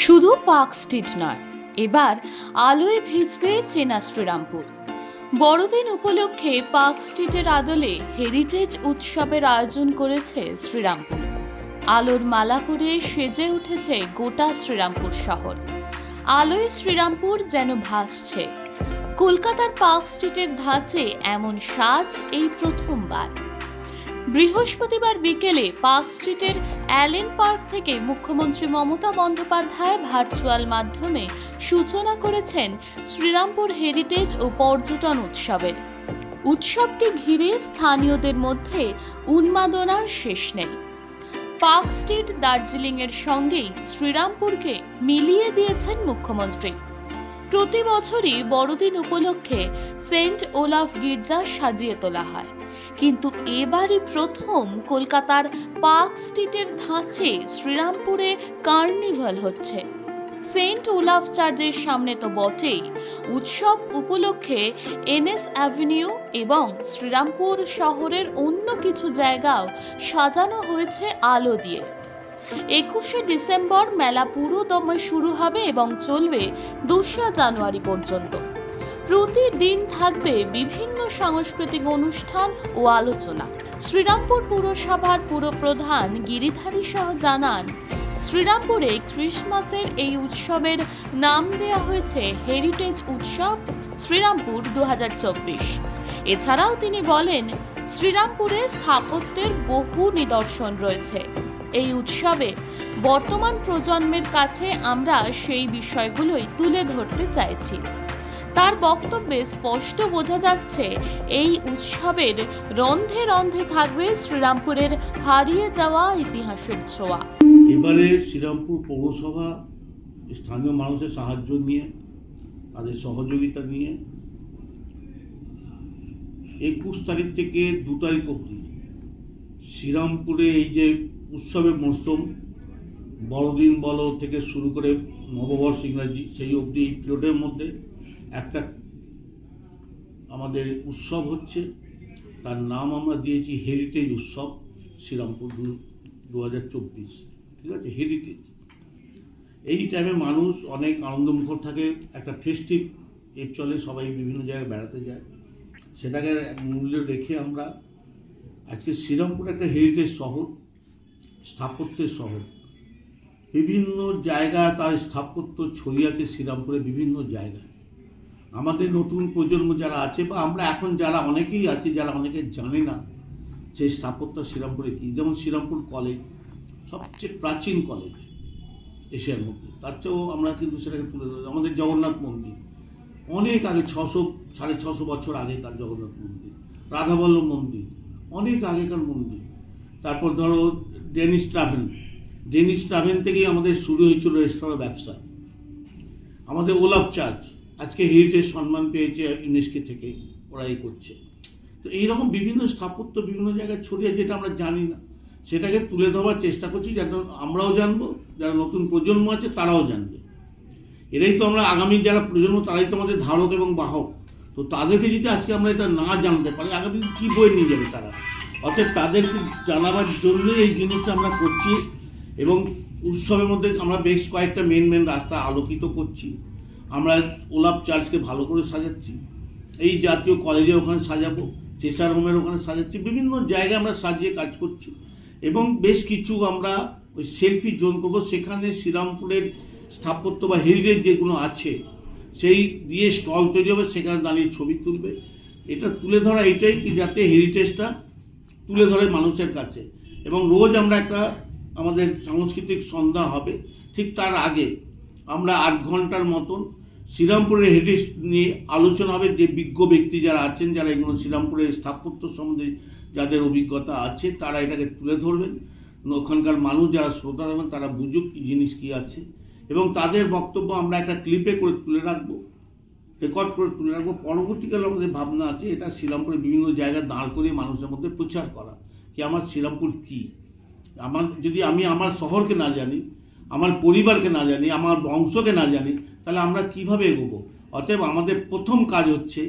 শুধু park street নয়, এবার আলোয় ভিজবে চেনা শ্রীরামপুর। বড়দিন উপলক্ষে পার্ক স্ট্রিটের আদলে হেরিটেজ উৎসবের আয়োজন করেছে শ্রীরামপুর। আলোর মালা পরিয়ে সেজে উঠেছে গোটা শ্রীরামপুর শহর। আলোয় শ্রীরামপুর যেন ভাসছে। কলকাতার পার্ক স্ট্রিটের ধাঁচে এমন সাজ এই প্রথমবার। বৃহস্পতিবার বিকেলে পার্ক স্ট্রিটের অ্যালেন পার্ক থেকে মুখ্যমন্ত্রী মমতা বন্দ্যোপাধ্যায় ভার্চুয়াল মাধ্যমে সূচনা করেছেন শ্রীরামপুর হেরিটেজ ও পর্যটন উৎসবের। উৎসবকে ঘিরে স্থানীয়দের মধ্যে উন্মাদনার শেষ নেই। পার্ক স্ট্রিট দার্জিলিংয়ের সঙ্গেই শ্রীরামপুরকে মিলিয়ে দিয়েছেন মুখ্যমন্ত্রী। প্রতি বছরই বড়দিন উপলক্ষে সেন্ট ওলাফ গির্জা সাজিয়ে তোলা হয়। কিন্তু এবারই প্রথম কলকাতার পার্ক স্ট্রিটের ধাঁচে শ্রীরামপুরে কার্নিভাল হচ্ছে। সেন্ট ওলাফ চার্চের সামনে তো বটেই। উৎসব উপলক্ষে এনএস অ্যাভিনিউ এবং শ্রীরামপুর শহরের অন্য কিছু জায়গাও সাজানো হয়েছে আলো দিয়ে। একুশে ডিসেম্বর মেলা পুরো দমে শুরু হবে এবং চলবে দোসরা জানুয়ারি পর্যন্ত। প্রতিদিন থাকবে বিভিন্ন সাংস্কৃতিক অনুষ্ঠান ও আলোচনা। শ্রীরামপুর পুরসভার পুরপ্রধান গিরিধারী সহ জানান, শ্রীরামপুরে ক্রিসমাসের এই উৎসবের নাম দেওয়া হয়েছে হেরিটেজ উৎসব শ্রীরামপুর দু হাজার চব্বিশ। এছাড়াও তিনি বলেন, শ্রীরামপুরে স্থাপত্যের বহু নিদর্শন রয়েছে। এই উৎসবে বর্তমান প্রজন্মের কাছে আমরা সেই বিষয়গুলোই তুলে ধরতে চাইছি। তার বক্তব্যে স্পষ্ট বোঝা যাচ্ছে, এই উৎসবের রন্ধে রন্ধে থাকবে শ্রীরামপুরের হারিয়ে যাওয়া ইতিহাসের ছোঁয়া। এবারে শ্রীরামপুর পৌরসভা স্থানীয় মানুষের সাহায্য নিয়ে, তাদের সহযোগিতা নিয়ে একুশ তারিখ থেকে দু তারিখ অবধি শ্রীরামপুরে এই যে উৎসবের মরশুম, বড়দিন বলো থেকে শুরু করে নববর্ষ ইংরাজি, সেই অবধি এই পিরিয়ডের মধ্যে একটা আমাদের উৎসব হচ্ছে। তার নাম আমরা দিয়েছি হেরিটেজ উৎসব, শ্রীরামপুর দু হাজার চব্বিশ। ঠিক আছে? হেরিটেজ এই টাইমে মানুষ অনেক আনন্দমুখর থাকে, একটা ফেস্টিভ এর চলে, সবাই বিভিন্ন জায়গায় বেড়াতে যায়। সেটাকে মূল্য রেখে আমরা আজকে শ্রীরামপুর একটা হেরিটেজ শহর, স্থাপত্যের শহর। বিভিন্ন জায়গা তার স্থাপত্য ছড়িয়ে আছে শ্রীরামপুরে বিভিন্ন জায়গায়। আমাদের নতুন প্রজন্ম যারা আছে বা আমরা এখন যারা অনেকেই আছে, যারা অনেকে জানে না সেই স্থাপত্য শ্রীরামপুরে কী। যেমন শ্রীরামপুর কলেজ, সবচেয়ে প্রাচীন কলেজ এশিয়ার মধ্যে। তার চেয়েও আমরা কিন্তু সেটাকে তুলে ধরি আমাদের জগন্নাথ মন্দির। অনেক আগে ছশো, সাড়ে ছশো বছর আগেকার জগন্নাথ মন্দির। রাধাবল্লভ মন্দির। অনেক আগেকার মন্দির। তারপর ধরো ডেনিস ট্রাভেল। ডেনিস ট্রাভেল থেকেই আমাদের শুরু হয়েছিল রেস্তোরাঁ ব্যবসা। আমাদের ওলাফ চার্চ। আজকে হেরিটেজ সম্মান পেয়েছে ইউনেস্কো থেকে ওরা এই করছে। তো এইরকম বিভিন্ন স্থাপত্য বিভিন্ন জায়গায় ছড়িয়ে যেটা আমরা জানি না। সেটাকে তুলে ধরার চেষ্টা করছি, যাতে আমরাও জানব, যারা নতুন প্রজন্ম আছে, তারাও জানবে। এরাই তো আমরা আগামী যারা প্রজন্ম, তারাই তো আমাদের ধারক এবং বাহক। তো তাদেরকে যদি আজকে আমরা এটা না জানতে পারি, আগামী কী বই নিয়ে যাবে তারা? অর্থাৎ তাদেরকে জানাবার জন্যই এই জিনিসটা আমরা করছি এবং উৎসবের মধ্যে আমরা বেশ কয়েকটা মেন মেন রাস্তা আলোকিত করছি। আমরা ওলাপ চার্চকে ভালো করে সাজাচ্ছি। এই জাতীয় কলেজে ওখানে সাজাবো, চেসার হোমের ওখানে সাজাচ্ছি, বিভিন্ন জায়গায় আমরা সাজিয়ে কাজ করছি। এবং বেশ কিছু আমরা ওই সেলফি জোন করব। সেখানে শ্রীরামপুরের স্থাপত্য বা হেরিটেজ যেগুলো আছে, সেই দিয়ে স্টল তৈরি হবে, সেখানে দাঁড়িয়ে ছবি তুলবে। এটা তুলে ধরা এটাই কি যাতে হেরিটেজটা তুলে ধরে মানুষের কাছে। এবং রোজ আমরা একটা আমাদের সাংস্কৃতিক সন্ধ্যা হবে, ঠিক তার আগে আমরা আট ঘণ্টার মতন শ্রীরামপুরের হেরিটেজ নিয়ে আলোচনা হবে যে বিজ্ঞ ব্যক্তি যারা আছেন, যারা এগুলো শ্রীরামপুরের স্থাপত্য সম্বন্ধে যাদের অভিজ্ঞতা আছে, তারা এটাকে তুলে ধরবেন। ওখানকার মানুষ যারা শ্রোতা দেবেন তারা বুঝুক কি জিনিস কি আছে। এবং তাদের বক্তব্য আমরা একটা ক্লিপে করে তুলে রাখব, রেকর্ড করে তুলে রাখব। পরবর্তীকালে আমাদের ভাবনা আছে, এটা শ্রীরামপুরের বিভিন্ন জায়গায় দাঁড় করিয়ে মানুষের মধ্যে প্রচার করা কি আমার শ্রীরামপুর কী? আমার, যদি আমি আমার শহরকে না জানি, আমার পরিবারকে না জানি, আমার বংশকে না জানি তাহলে আমরা কীভাবে এগোবো? অতএব আমাদের প্রথম কাজ হচ্ছে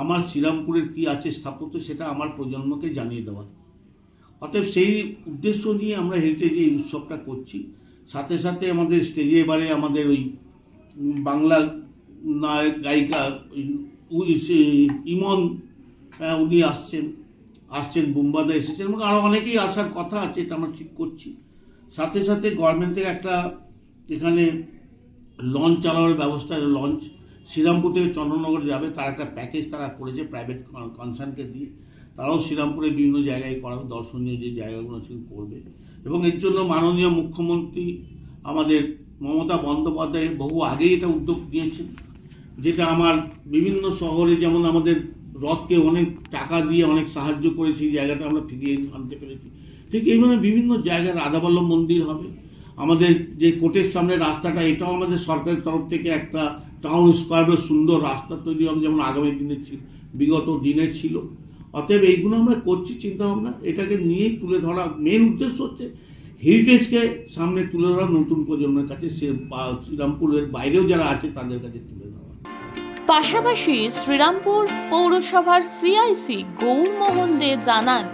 আমার শ্রীরামপুরের কি আছে স্থাপত্য সেটা আমার প্রজন্মকে জানিয়ে দেওয়া। অতএব সেই উদ্দেশ্য নিয়ে আমরা হেরিটেজ এই উৎসবটা করছি। সাথে সাথে আমাদের স্টেজে এবারে আমাদের ওই বাংলা নায়ক, গায়িকা ইমন উনি আসছেন। আসছেন, বোম্বাদা এসেছেন এবং আরও অনেকেই আসার কথা আছে, এটা আমরা ঠিক করছি। সাথে সাথে গভর্নমেন্ট থেকে একটা এখানে লঞ্চ চালানোর ব্যবস্থা লঞ্চ শ্রীরামপুর থেকে চন্দ্রনগর যাবে, তার একটা প্যাকেজ তারা করেছে প্রাইভেট কনসার্নকে দিয়ে। তারাও শ্রীরামপুরে বিভিন্ন জায়গায় করাবে, দর্শনীয় যে জায়গাগুলো সেগুলো করবে। এবং এর জন্য মাননীয় মুখ্যমন্ত্রী, আমাদের মমতা বন্দ্যোপাধ্যায় বহু আগেই এটা উদ্যোগ দিয়েছেন, যেটা আমার বিভিন্ন শহরে যেমন আমাদের রথকে অনেক টাকা দিয়ে অনেক সাহায্য করেছি জায়গাটা আমরা ফিরিয়ে আনতে পেরেছি। ঠিক এইভাবে বিভিন্ন জায়গায় রাধাবল্লভ মন্দির হবে আমাদের যে কোর্টের সামনে রাস্তাটা, এটাও আমাদের সরকারের তরফ থেকে একটা টাউন স্কোয়ারের সুন্দর রাস্তা তৈরি হবে, যেমন আগামী দিনে ছিল বিগত দিনের ছিল। অতএব এইগুলো আমরা করছি চিন্তা ভাবনা এটাকে নিয়েই তুলে ধরা মেন উদ্দেশ্য হচ্ছে হেরিটেজকে সামনে তুলে ধরা নতুন প্রজন্মের কাছে। সে শ্রীরামপুরের বাইরেও যারা আছে, তাদের কাছে তুলে ধরা। পাশাপাশি শ্রীরামপুর পৌরসভার সিআইসি গৌরমোহন দে জানান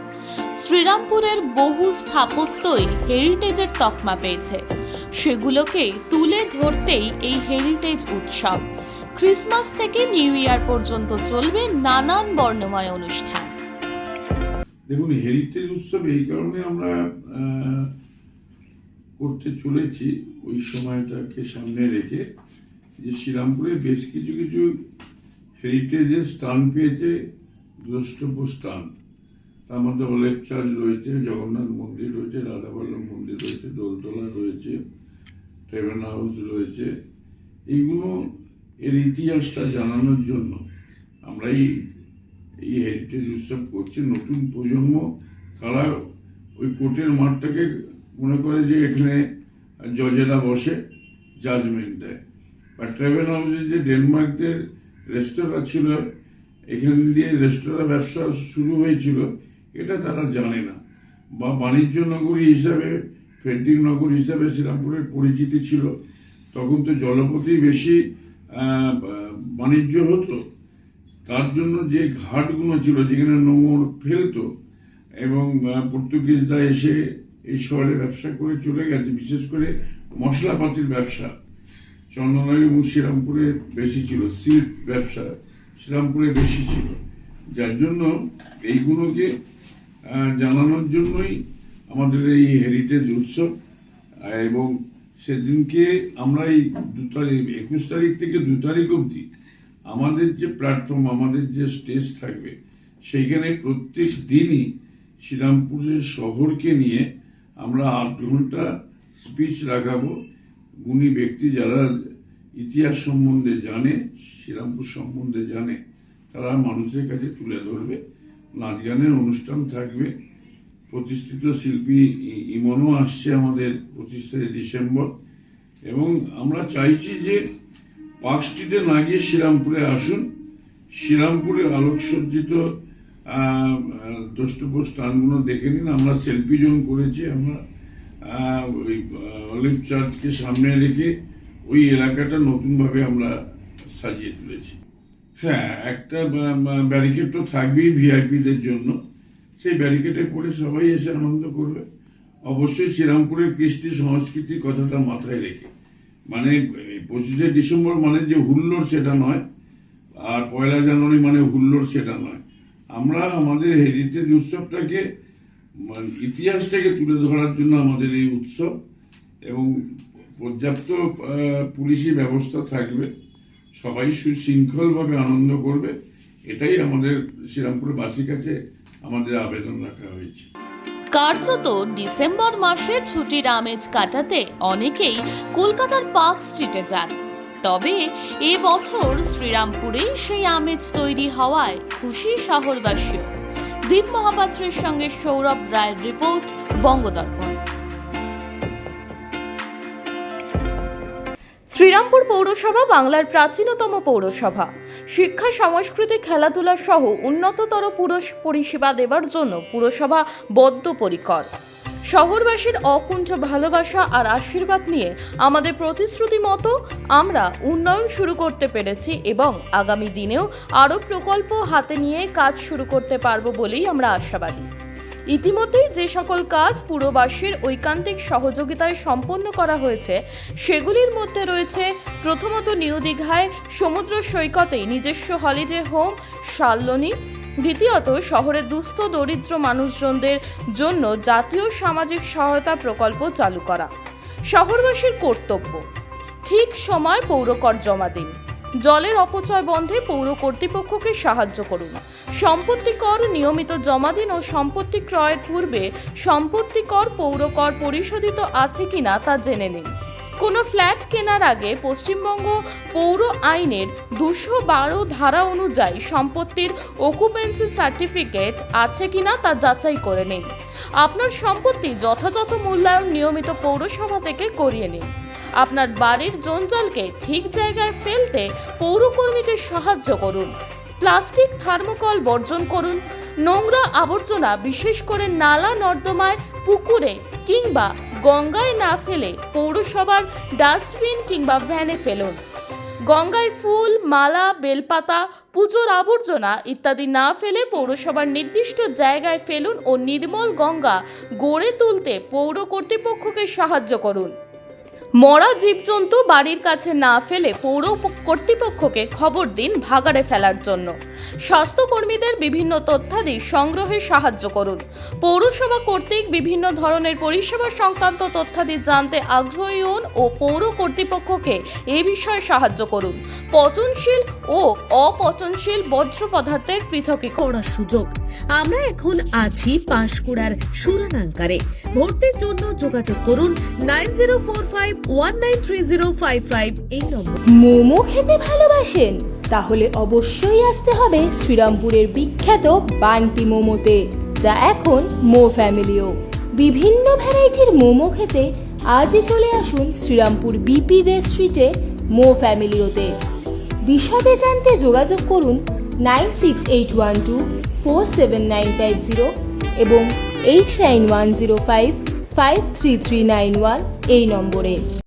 শ্রীরামপুরের বহু স্থাপত্যই হেরিটেজের তকমা পেয়েছে। সেগুলোকে তুলে ধরতেই এই হেরিটেজ উৎসব। ক্রিসমাস থেকে নিউ ইয়ার পর্যন্ত চলবে নানান বর্ণময় অনুষ্ঠান। দেখুন, হেরিটেজ উৎসব এই কারণে আমরা করতে চলেছি ওই সময়টাকে সামনে রেখে যে শ্রীরামপুরে বেশ কিছু কিছু হেরিটেজের স্থান পেয়েছে, দ্রষ্টব্য স্থান। তার মধ্যে অলেপ চার্চ রয়েছে, জগন্নাথ মন্দির রয়েছে, রাধাবল্লভ মন্দির রয়েছে, দোলতলা রয়েছে ট্রেভেন হাউস রয়েছে। এইগুলো এর ইতিহাসটা জানানোর জন্য আমরা এই এই হেরিটেজ উৎসব করছে। নতুন প্রজন্ম তারা ওই কোর্টের মাঠটাকে মনে করে যে এখানে জজেরা বসে জাজমেন্ট দেয়। বা ট্রাভেল হাউসে যে ডেনমার্কদের রেস্তোরাঁ ছিল, এখান দিয়ে রেস্তোরাঁ ব্যবসা শুরু হয়েছিল এটা তারা জানে না। বা বাণিজ্য নগরী হিসাবে ফেন্টিং নগর হিসাবে শ্রীরামপুরের পরিচিতি ছিল। তখন তো জলপথেই বেশি বাণিজ্য হতো। তার জন্য যে ঘাটগুলো ছিল, যেখানে নোংর ফেলতো, এবং পর্তুগিজরা এসে এই শহরে ব্যবসা করে চলে গেছে, বিশেষ করে মশলাপাতির ব্যবসা। চন্দননগর এবং শ্রীরামপুরে বেশি ছিল, সিল্ক ব্যবসা শ্রীরামপুরে বেশি ছিল। যার জন্য এইগুলোকে জানানোর জন্যই আমাদের এই হেরিটেজ উৎসব এবং সেদিনকে আমরা এই দু তারিখ, একুশ তারিখ থেকে দু তারিখ অবধি আমাদের যে প্ল্যাটফর্ম আমাদের যে স্টেজ থাকবে, সেইখানে প্রত্যেক দিনই শ্রীরামপুরের শহরকে নিয়ে আমরা আট ঘণ্টা স্পিচ রাখাবো। গুণী ব্যক্তি যারা ইতিহাস সম্বন্ধে জানে, শ্রীরামপুর সম্বন্ধে জানে, তারা মানুষের কাছে তুলে ধরবে। নাচ গানের অনুষ্ঠান থাকবে। প্রতিষ্ঠিত শিল্পী ইমনও আসছে আমাদের পঁচিশে ডিসেম্বর। এবং আমরা চাইছি যে পার্ক স্ট্রিটে না গিয়ে শ্রীরামপুরে আসুন। শ্রীরামপুরে আলোকসজ্জিত দ্রষ্টব্য স্থানগুলো দেখে নিন। আমরা সেলফি জোন করেছি। আমরা ওই অলিভ চার্চকে সামনে রেখে ওই এলাকাটা নতুনভাবে আমরা সাজিয়ে তুলেছি। হ্যাঁ একটা ব্যারিকেড তো থাকবেই ভিআইপিদের জন্য। সেই ব্যারিকেডে পড়ে সবাই এসে আনন্দ করবে। অবশ্যই শ্রীরামপুরের কৃষ্টি সংস্কৃতি কথাটা মাথায় রেখে। মানে পঁচিশে ডিসেম্বর মানে যে হুল্লোড় সেটা নয়, আর পয়লা জানুয়ারি মানে হুল্লোড় সেটা নয়। আমরা আমাদের হেরিটেজ উৎসবটাকে মানে ইতিহাসটাকে তুলে ধরার জন্য আমাদের এই উৎসব এবং পর্যাপ্ত পুলিশি ব্যবস্থা থাকবে। সবাই সুশৃঙ্খলভাবে আনন্দ করবে, এটাই আমাদের শ্রীরামপুরের বাসীর কাছে আমাদের আবেদন রাখা হয়েছে। কার্যত ডিসেম্বর মাসে ছুটির আমেজ কাটাতে অনেকেই কলকাতার পার্ক স্ট্রিটে যান। তবে এ বছর শ্রীরামপুরেই সেই আমেজ তৈরি হওয়ায় খুশি শহরবাসীও দীপ মহাপাত্রের সঙ্গে সৌরভ রায়ের রিপোর্ট, বঙ্গদর্পণ। শ্রীরামপুর পৌরসভা বাংলার প্রাচীনতম পৌরসভা। শিক্ষা, সংস্কৃতি, খেলাধুলা সহ উন্নততর পুরস পরিষেবা দেওয়ার জন্য পুরসভা বদ্ধপরিকর। শহরবাসীর অকুণ্ঠ ভালোবাসা আর আশীর্বাদ নিয়ে আমাদের প্রতিশ্রুতি মতো আমরা উন্নয়ন শুরু করতে পেরেছি এবং আগামী দিনেও আরও প্রকল্প হাতে নিয়ে কাজ শুরু করতে পারব বলেই আমরা আশাবাদী। ইতিমধ্যেই যে সকল কাজ পুরবাসীর ঐকান্তিক সহযোগিতায় সম্পন্ন করা হয়েছে, সেগুলির মধ্যে রয়েছে প্রথমত নিউ দীঘায় সমুদ্র সৈকতেই নিজস্ব হলিডে হোম শাল্লনী দ্বিতীয়ত, শহরের দুস্থ দরিদ্র মানুষজনদের জন্য জাতীয় সামাজিক সহায়তা প্রকল্প চালু করা। শহরবাসীর কর্তব্য, ঠিক সময় পৌরকর জমা দিন। জলের অপচয় বন্ধে পৌর কর্তৃপক্ষকে সাহায্য করুন। সম্পত্তি কর নিয়মিত জমা দিন ও সম্পত্তি ক্রয়ের পূর্বে সম্পত্তি কর পৌর কর পরিশোধিত আছে কিনা তা জেনে নিন। কোনো ফ্ল্যাট কেনার আগে পশ্চিমবঙ্গ পৌর আইনের দুশো বারো ধারা অনুযায়ী সম্পত্তির অকুপেন্সি সার্টিফিকেট আছে কিনা তা যাচাই করে নিন। আপনার সম্পত্তি যথাযথ মূল্যায়ন নিয়মিত পৌরসভা থেকে করিয়ে নিন। আপনার বাড়ির জঞ্জালকে ঠিক জায়গায় ফেলতে পৌরকর্মীকে সাহায্য করুন। প্লাস্টিক থার্মোকল বর্জন করুন। নোংরা আবর্জনা বিশেষ করে নালা, নর্দমায়, পুকুরে কিংবা গঙ্গায় না ফেলে পৌরসভার ডাস্টবিন কিংবা ভ্যানে ফেলুন। গঙ্গায় ফুল, মালা, বেলপাতা, পুজোর আবর্জনা ইত্যাদি না ফেলে পৌরসভার নির্দিষ্ট জায়গায় ফেলুন ও নির্মল গঙ্গা গড়ে তুলতে পৌর কর্তৃপক্ষকে সাহায্য করুন। মরা জীবজন্তু বাড়ির কাছে না ফেলে পৌর কর্তৃপক্ষকে খবর দিন ভাগাড়ে ফেলার জন্য। স্বাস্থ্যকর্মীদের বিভিন্ন তথ্যাদি সংগ্রহে সাহায্য করুন। পৌরসভা কর্তৃক বিভিন্ন ধরনের পরিষেবা সংক্রান্ত তথ্যাদি জানতে আগ্রহী হন ও পৌর কর্তৃপক্ষকে এ বিষয়ে সাহায্য করুন। পচনশীল ও অপচনশীল বজ্র পদার্থের পৃথকীকরণ করার সুযোগ। আমরা এখন আছি পাঁশকুড়ার সুরানাঙ্কারে। ভর্তির জন্য যোগাযোগ করুন nine zero four five one nine three zero five five এই নম্বর। মোমো খেতে ভালোবাসেন? তাহলে অবশ্যই আসতে হবে শ্রীরামপুরের বিখ্যাত বান্টি মোমোতে, যা এখন মো ফ্যামিলিও। বিভিন্ন ভ্যারাইটির মোমো খেতে আজই চলে আসুন শ্রীরামপুর বিপি দে স্ট্রিটে মো ফ্যামিলিওতে। বিশদে জানতে যোগাযোগ করুন nine six eight one two four seven nine five zero এবং eight nine one zero five five three three nine one এই নম্বরে।